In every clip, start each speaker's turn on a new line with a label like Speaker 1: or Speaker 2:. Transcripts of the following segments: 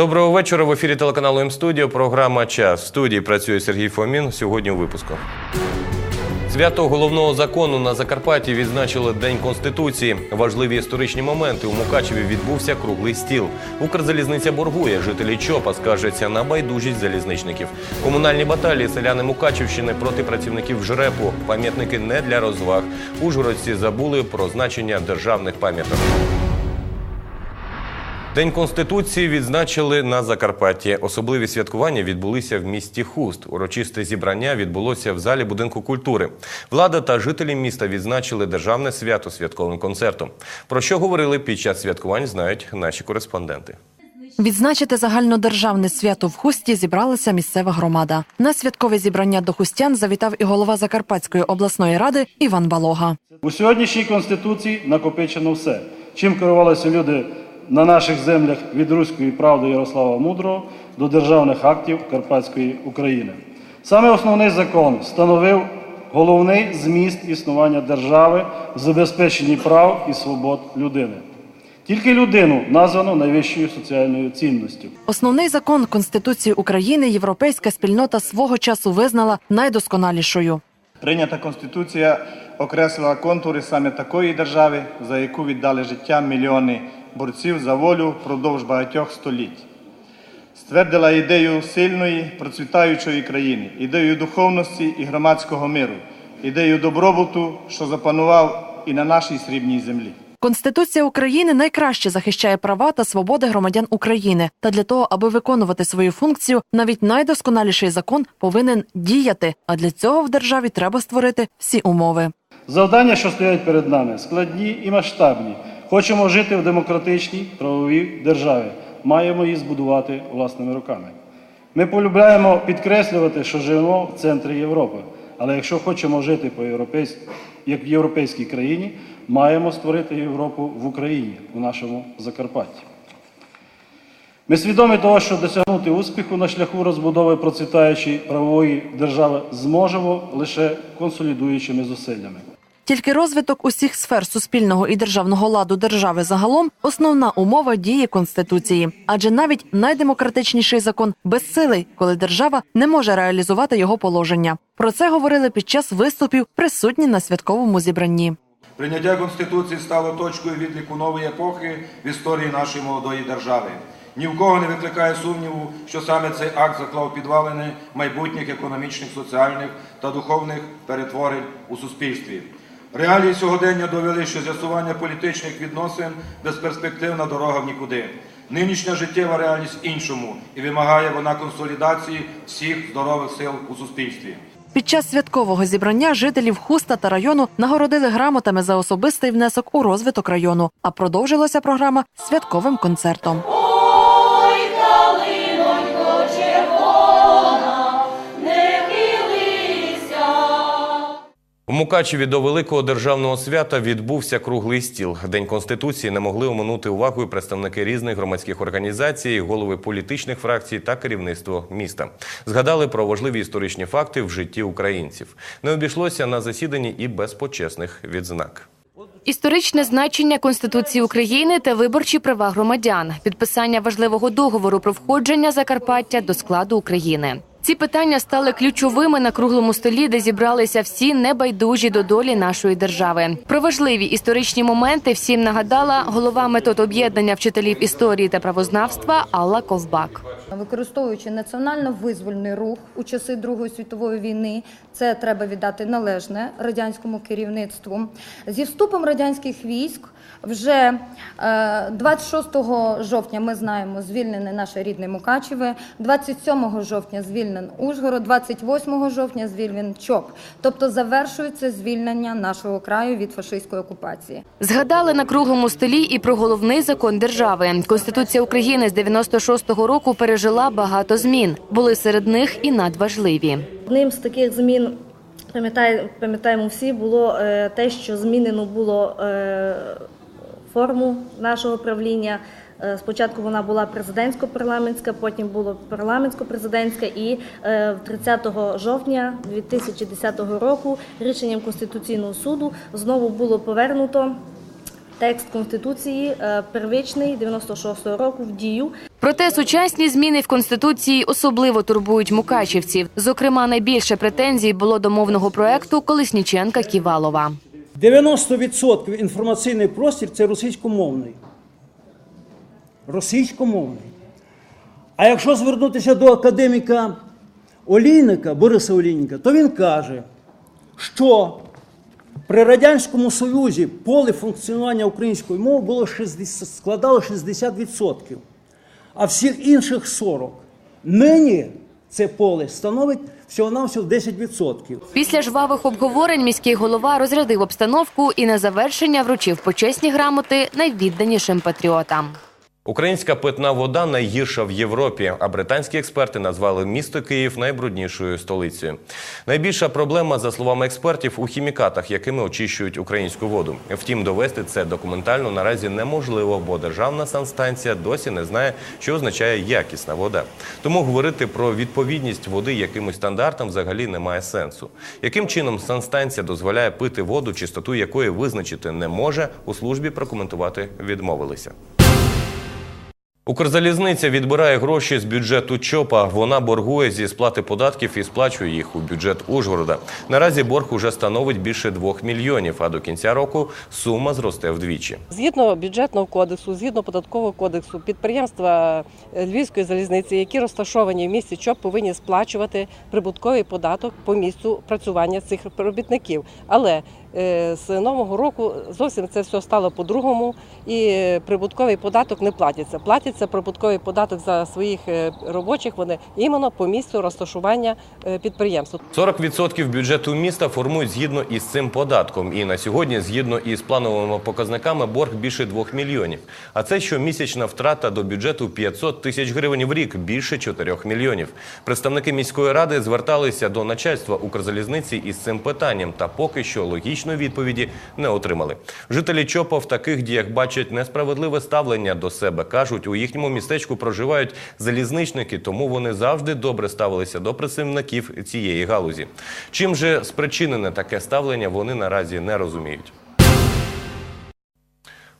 Speaker 1: Доброго вечора. В ефірі телеканалу М-студіо. Програма Час. В студії працює Сергій Фомін. Сьогодні у випуску. Свято головного закону на Закарпатті відзначили День Конституції. Важливі історичні моменти. У Мукачеві відбувся круглий стіл. Укрзалізниця боргує. Жителі ЧОПа скаржаться на байдужість залізничників. Комунальні баталії селяни Мукачівщини проти працівників ЖРЕПу. Пам'ятники не для розваг. Ужгородці забули про значення державних пам'яток. День Конституції відзначили на Закарпатті. Особливі святкування відбулися в місті Хуст. Урочисте зібрання відбулося в залі будинку культури. Влада та жителі міста відзначили державне свято святковим концертом. Про що говорили під час святкувань, знають наші кореспонденти.
Speaker 2: Відзначити загальнодержавне свято в Хусті зібралася місцева громада. На святкове зібрання до хустян завітав і голова Закарпатської обласної ради Іван Балога.
Speaker 3: У сьогоднішній конституції накопичено все, чим керувалися люди на наших землях від руської правди Ярослава Мудрого до державних актів Карпатської України. Саме основний закон становив головний зміст існування держави в забезпеченні прав і свобод людини. Тільки людину названо найвищою соціальною цінністю.
Speaker 2: Основний закон Конституції України європейська спільнота свого часу визнала найдосконалішою.
Speaker 4: Прийнята Конституція окреслила контури саме такої держави, за яку віддали життя мільйони борців за волю впродовж багатьох століть. Ствердила ідею сильної, процвітаючої країни, ідею духовності і громадського миру, ідею добробуту, що запанував і на нашій срібній землі.
Speaker 2: Конституція України найкраще захищає права та свободи громадян України. Та для того, аби виконувати свою функцію, навіть найдосконаліший закон повинен діяти. А для цього в державі треба створити всі умови.
Speaker 3: Завдання, що стоять перед нами, складні і масштабні. Хочемо жити в демократичній правовій державі. Маємо її збудувати власними руками. Ми полюбляємо підкреслювати, що живемо в центрі Європи. Але якщо хочемо жити по європейсь... як в європейській країні, маємо створити Європу в Україні, у нашому Закарпатті. Ми свідомі того, що досягнути успіху на шляху розбудови процвітаючої правової держави зможемо лише консолідуючими зусиллями.
Speaker 2: Тільки розвиток усіх сфер суспільного і державного ладу держави загалом основна умова дії конституції, адже навіть найдемократичніший закон безсилий, коли держава не може реалізувати його положення. Про це говорили під час виступів, присутні на святковому зібранні.
Speaker 5: Прийняття Конституції стало точкою відліку нової епохи в історії нашої молодої держави. Ні в кого не викликає сумніву, що саме цей акт заклав підвалини майбутніх економічних, соціальних та духовних перетворень у суспільстві. Реалії сьогодення довели, що з'ясування політичних відносин безперспективна дорога в нікуди. Нинішня життєва реальність іншому і вимагає вона консолідації всіх здорових сил у суспільстві.
Speaker 2: Під час святкового зібрання жителів Хуста та району нагородили грамотами за особистий внесок у розвиток району. А продовжилася програма святковим концертом.
Speaker 1: У Мукачеві до великого державного свята відбувся круглий стіл. День конституції не могли оминути увагою представники різних громадських організацій, голови політичних фракцій та керівництво міста. Згадали про важливі історичні факти в житті українців. Не обійшлося на засіданні і без почесних відзнак.
Speaker 6: Історичне значення Конституції України та виборчі права громадян, підписання важливого договору про входження Закарпаття до складу України. Ці питання стали ключовими на круглому столі, де зібралися всі небайдужі до долі нашої держави. Про важливі історичні моменти всім нагадала голова метод об'єднання вчителів історії та правознавства Алла Ковбак.
Speaker 7: Використовуючи національно-визвольний рух у часи Другої світової війни, це треба віддати належне радянському керівництву. Зі вступом радянських військ вже е, 26 жовтня ми знаємо звільнене наше рідне Мукачеве, 27 жовтня звільнен Ужгород, 28 жовтня звільнен ЧОП. Тобто завершується звільнення нашого краю від фашистської окупації.
Speaker 6: Згадали на круглому столі і про головний закон держави. Конституція України з 96-го року пережила багато змін. Були серед них і надважливі.
Speaker 8: Одним з таких змін, пам'ятає- пам'ятаємо всі, було е, те, що змінено було е, форму нашого правління. Е, Спочатку вона була президентсько-парламентська, потім було парламентсько-президентська, і е, 30 жовтня 2010 року рішенням Конституційного суду знову було повернуто текст Конституції первичний 96 року в дію.
Speaker 6: Про Проте сучасні зміни в конституції особливо турбують мукачівців. Зокрема, найбільше претензій було до мовного проекту Колесніченка Ківалова.
Speaker 9: 90% інформаційний простір це російськомовний. Російськомовний. А якщо звернутися до академіка Олійника, Бориса Олійника, то він каже, що при Радянському Союзі поле функціонування української мови було 60, складало 60%, а всіх інших 40%. Нині це поле становить всього-навсього 10%.
Speaker 6: Після жвавих обговорень міський голова розрядив обстановку і на завершення вручив почесні грамоти найвідданішим патріотам.
Speaker 1: Українська питна вода найгірша в Європі, а британські експерти назвали місто Київ найбруднішою столицею. Найбільша проблема, за словами експертів, у хімікатах, якими очищують українську воду. Втім, довести це документально наразі неможливо, бо державна санстанція досі не знає, що означає якісна вода. Тому говорити про відповідність води якимось стандартам взагалі немає сенсу. Яким чином санстанція дозволяє пити воду, чистоту якої визначити не може, у службі прокоментувати відмовилися. Укрзалізниця відбирає гроші з бюджету ЧОПа. Вона боргує зі сплати податків і сплачує їх у бюджет Ужгорода. Наразі борг уже становить більше 2 мільйонів, а до кінця року сума зросте вдвічі.
Speaker 10: Згідно бюджетного кодексу, згідно податкового кодексу, підприємства е, Львівської залізниці, які розташовані в місті ЧОП, повинні сплачувати прибутковий податок по місцю працювання цих робітників. Але з нового року зовсім це все стало по-другому, і е, прибутковий податок не платиться. Платиться прибутковий податок за своїх е, робочих. Вони іменно по місцю розташування е, підприємства.
Speaker 1: 40% бюджету міста формують згідно із цим податком. І на сьогодні, згідно із плановими показниками, борг більше 2 мільйонів. А це щомісячна втрата до бюджету 500 тисяч гривень в рік, більше 4 мільйонів. Представники міської ради зверталися до начальства Укрзалізниці із цим питанням, та поки що логічної відповіді не отримали. Жителі ЧОПа в таких діях бачать несправедливе ставлення до себе. кажуть, у їхньому містечку проживають залізничники, тому вони завжди добре ставилися до працівників цієї галузі. Чим же спричинене таке ставлення, вони наразі не розуміють.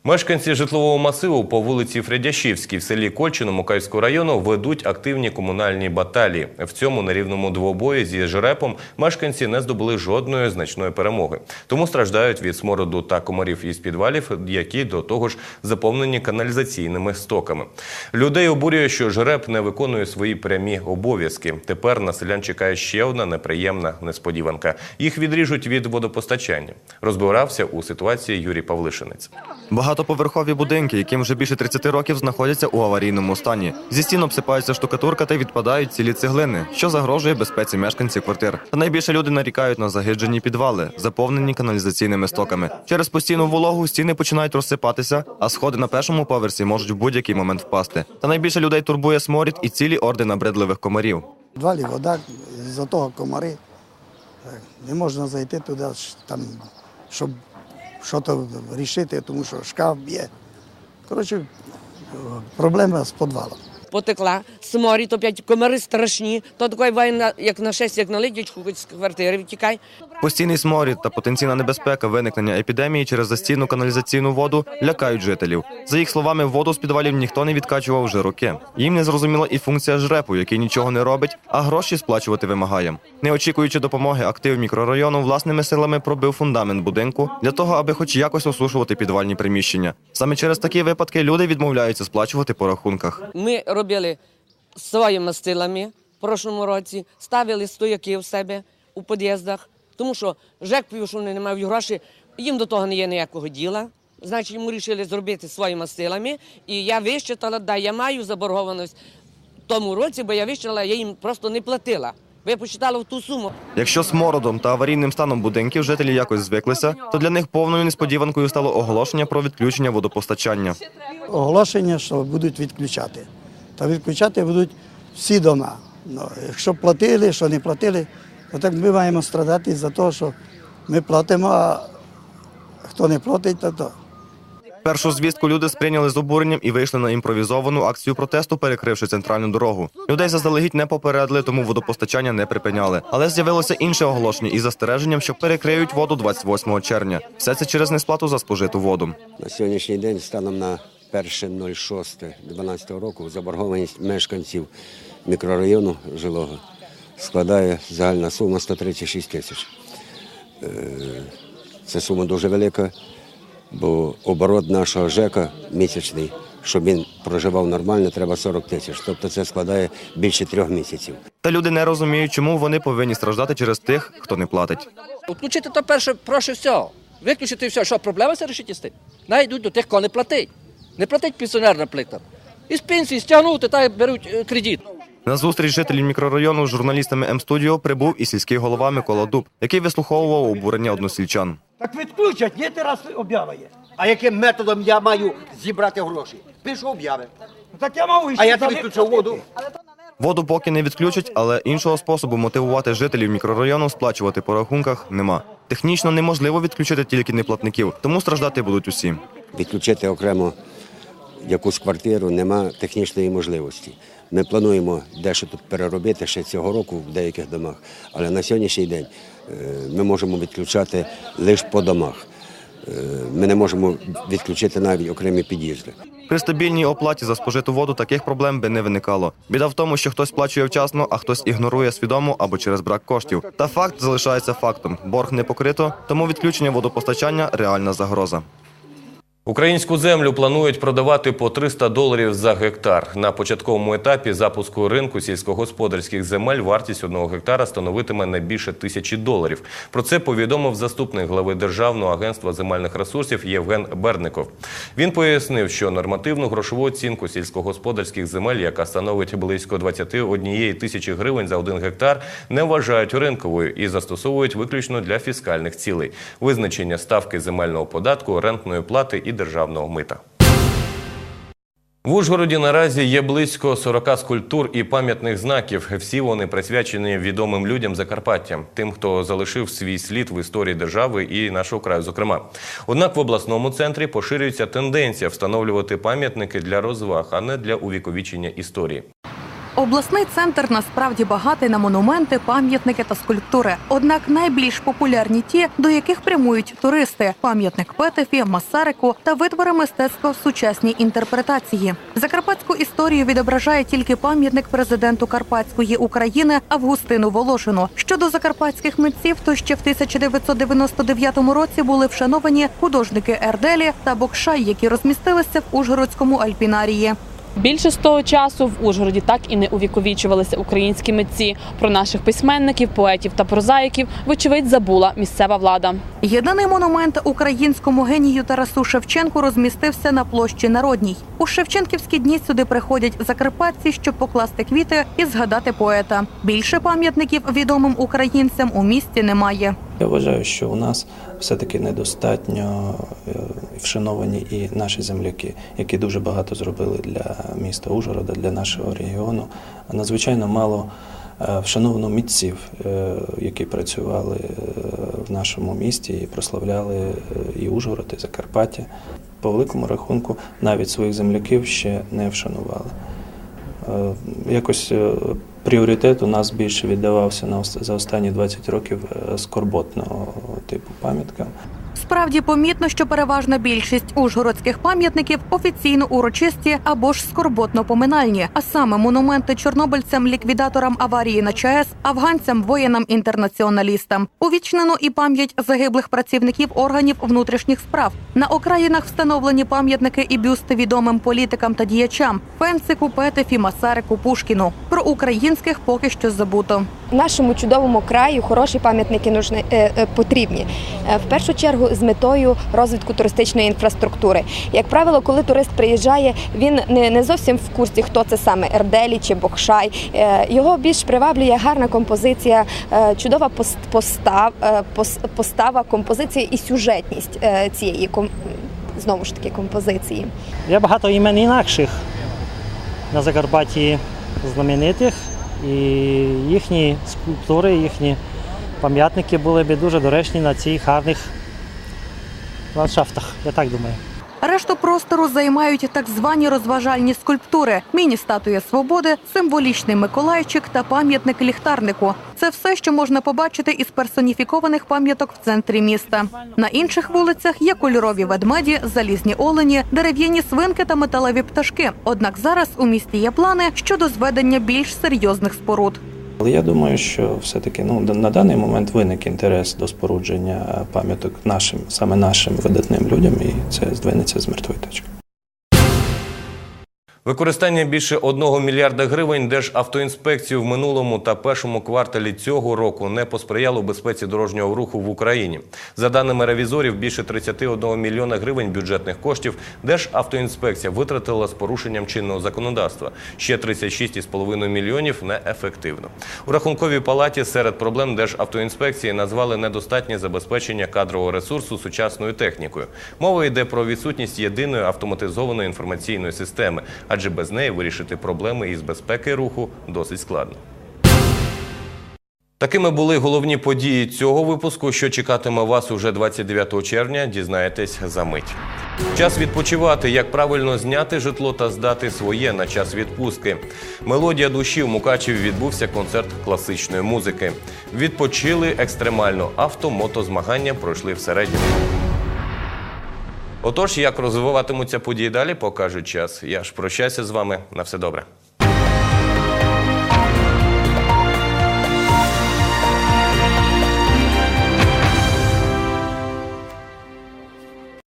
Speaker 1: Мешканці житлового масиву по вулиці Фредяшівській в селі Кольчино Мукаївського району ведуть активні комунальні баталії. В цьому нерівному двобої зі жрепом мешканці не здобули жодної значної перемоги. Тому страждають від смороду та комарів із підвалів, які до того ж заповнені каналізаційними стоками. Людей обурює, що жреп не виконує свої прямі обов'язки. Тепер на селян чекає ще одна неприємна несподіванка. Їх відріжуть від водопостачання. Розбирався у ситуації Юрій Павлишинець.
Speaker 11: Багатоповерхові будинки, яким вже більше 30 років знаходяться у аварійному стані. Зі стін обсипається штукатурка та відпадають цілі цеглини, що загрожує безпеці мешканців квартир. Та найбільше люди нарікають на загиджені підвали, заповнені каналізаційними стоками. Через постійну вологу стіни починають розсипатися, а сходи на першому поверсі можуть в будь-який момент впасти. Та найбільше людей турбує сморід і цілі орди набридливих комарів.
Speaker 12: Двалі вода, з-за того комари. Не можна зайти туди, там, щоб щось рішити, тому що шкаф б'є. Коротше, проблема з підвалом.
Speaker 10: потекла, сморі, то п'ять комари страшні, то такої воєнна, як на шесть, як на лидячку, хоч з квартири втікай.
Speaker 11: Постійний сморід та потенційна небезпека виникнення епідемії через застійну каналізаційну воду лякають жителів. За їх словами, воду з підвалів ніхто не відкачував вже роки. Їм не зрозуміла і функція жрепу, який нічого не робить, а гроші сплачувати вимагає. Не очікуючи допомоги, актив мікрорайону власними силами пробив фундамент будинку для того, аби хоч якось осушувати підвальні приміщення. Саме через такі випадки люди відмовляються сплачувати по рахунках.
Speaker 10: Ми робили своїми силами в прошлому році, ставили стояки в себе у під'їздах, тому що ЖЕК пів, що вони не мають грошей, їм до того не є ніякого діла. Значить, ми вирішили зробити своїми силами. І я вищитала, да, я маю заборгованість в тому році, бо я вищитала, я їм просто не платила. Бо я посчитала в ту суму.
Speaker 11: Якщо смородом та аварійним станом будинків жителі якось звиклися, то для них повною несподіванкою стало оголошення про відключення водопостачання.
Speaker 12: Оголошення, що будуть відключати. Та відключати будуть всі дома. Ну, якщо платили, що не платили, то так ми маємо страдати за те, що ми платимо, а хто не платить, то то.
Speaker 11: Першу звістку люди сприйняли з обуренням і вийшли на імпровізовану акцію протесту, перекривши центральну дорогу. Людей заздалегідь не попередили, тому водопостачання не припиняли. Але з'явилося інше оголошення із застереженням, що перекриють воду 28 червня. Все це через несплату за спожиту воду.
Speaker 13: На сьогоднішній день станом на 1.06.12 року заборгованість мешканців мікрорайону жилого складає загальна сума 136 тисяч. Це сума дуже велика, бо оборот нашого ЖЕКа місячний, щоб він проживав нормально, треба 40 тисяч. Тобто це складає більше трьох місяців.
Speaker 11: Та люди не розуміють, чому вони повинні страждати через тих, хто не платить.
Speaker 14: Включити то перше, проще всього. Виключити все, що проблема це рішити з. Найдуть до тих, кого не платить. Не платить пенсіонер, наприклад. Із пенсії стягнути та беруть е, кредит.
Speaker 11: На зустріч жителів мікрорайону з журналістами М-студіо прибув і сільський голова Микола Дуб, який вислуховував обурення односельчан.
Speaker 15: Так відключать, є раз об'ява є. А яким методом я маю зібрати гроші? Пишу об'яви. Так я мав
Speaker 11: А я
Speaker 15: тобі відключив воду.
Speaker 11: Воду поки не відключать, але іншого способу мотивувати жителів мікрорайону сплачувати по рахунках нема. Технічно неможливо відключити тільки неплатників, тому страждати будуть усі.
Speaker 13: Відключити окремо якусь квартиру нема технічної можливості. Ми плануємо дещо тут переробити ще цього року в деяких домах, але на сьогоднішній день е, ми можемо відключати лише по домах. Е, Ми не можемо відключити навіть окремі під'їзди.
Speaker 11: При стабільній оплаті за спожиту воду таких проблем би не виникало. Біда в тому, що хтось сплачує вчасно, а хтось ігнорує свідомо або через брак коштів. Та факт залишається фактом: борг не покрито, тому відключення водопостачання реальна загроза.
Speaker 1: Українську землю планують продавати по 300 доларів за гектар. На початковому етапі запуску ринку сільськогосподарських земель вартість одного гектара становитиме не більше тисячі доларів. Про це повідомив заступник глави Державного агентства земельних ресурсів Євген Берников. Він пояснив, що нормативну грошову оцінку сільськогосподарських земель, яка становить близько 21 тисячі гривень за один гектар, не вважають ринковою і застосовують виключно для фіскальних цілей. Визначення ставки земельного податку, рентної плати і державного мита. В Ужгороді наразі є близько 40 скульптур і пам'ятних знаків. Всі вони присвячені відомим людям Закарпаття, тим, хто залишив свій слід в історії держави і нашого краю. Зокрема, однак в обласному центрі поширюється тенденція встановлювати пам'ятники для розваг, а не для увіковічення історії.
Speaker 16: Обласний центр насправді багатий на монументи, пам'ятники та скульптури. Однак найбільш популярні ті, до яких прямують туристи: пам'ятник Петефі, Масарику та витвори мистецтва в сучасній інтерпретації. Закарпатську історію відображає тільки пам'ятник президенту Карпатської України Августину Волошину. Щодо закарпатських митців, то ще в 1999 році були вшановані художники Ерделі та Бокшай, які розмістилися в Ужгородському альпінарії.
Speaker 17: Більше з того часу в Ужгороді так і не увіковічувалися українські митці. Про наших письменників, поетів та прозаїків, вочевидь, забула місцева влада.
Speaker 16: Єдиний монумент українському генію Тарасу Шевченку розмістився на площі Народній. У Шевченківські дні сюди приходять закарпатці, щоб покласти квіти і згадати поета. Більше пам'ятників відомим українцям у місті немає.
Speaker 18: Я вважаю, що у нас все-таки недостатньо е, вшановані і наші земляки, які дуже багато зробили для міста Ужгорода, для нашого регіону. Надзвичайно мало е, вшановано митців, е, які працювали в нашому місті і прославляли і Ужгород, і Закарпаття. По великому рахунку навіть своїх земляків ще не вшанували. Якось пріоритет у нас більше віддавався на за останні 20 років е, скорботного типу пам'яткам.
Speaker 16: Справді помітно, що переважна більшість ужгородських пам'ятників офіційно урочисті або ж скорботно-поминальні, а саме монументи чорнобильцям, ліквідаторам аварії на ЧАЕС, афганцям, воїнам, інтернаціоналістам. Увічнено і пам'ять загиблих працівників органів внутрішніх справ. На окраїнах встановлені пам'ятники і бюсти відомим політикам та діячам Фенцику, Петефі, Масарику, Пушкіну. Про українських поки що забуто.
Speaker 19: Нашому чудовому краю хороші пам'ятники е, е, потрібні. Е, В першу чергу з метою розвитку туристичної інфраструктури. Як правило, коли турист приїжджає, він не, зовсім в курсі, хто це саме Ерделі чи Бокшай. Е, Його більш приваблює гарна композиція, е, чудова пос- постав, е, постава, композиція і сюжетність цієї знову ж таки композиції.
Speaker 20: Є багато імен інакших на Закарпатті знаменитих, і їхні скульптури, їхні пам'ятники були б дуже доречні на цих гарних ландшафтах, я так думаю.
Speaker 16: Решту простору займають так звані розважальні скульптури: міні-статуя свободи, символічний Миколайчик та пам'ятник ліхтарнику. Це все, що можна побачити із персоніфікованих пам'яток в центрі міста. На інших вулицях є кольорові ведмеді, залізні олені, дерев'яні свинки та металеві пташки. Однак зараз у місті є плани щодо зведення більш серйозних споруд.
Speaker 18: Але я думаю, що все-таки ну, на даний момент виник інтерес до спорудження пам'яток нашим, саме нашим видатним людям, і це здвинеться з мертвої точки.
Speaker 1: Використання більше 1 мільярда гривень Державтоінспекції в минулому та першому кварталі цього року не посприяло безпеці дорожнього руху в Україні. За даними ревізорів, більше 31 мільйона гривень бюджетних коштів Державтоінспекція витратила з порушенням чинного законодавства. Ще 36,5 мільйонів неефективно. У рахунковій палаті серед проблем Державтоінспекції назвали недостатнє забезпечення кадрового ресурсу сучасною технікою. Мова йде про відсутність єдиної автоматизованої інформаційної системи, адже без неї вирішити проблеми із безпеки руху досить складно. Такими були головні події цього випуску. Що чекатиме вас уже 29 червня, дізнаєтесь за мить. Час відпочивати, як правильно зняти житло та здати своє на час відпустки. Мелодія душі в Мукачеві відбувся концерт класичної музики. Відпочили екстремально. Авто-мотозмагання пройшли в середньому. Отож, як розвиватимуться події далі, покаже час. Я ж прощаюся з вами. На все добре.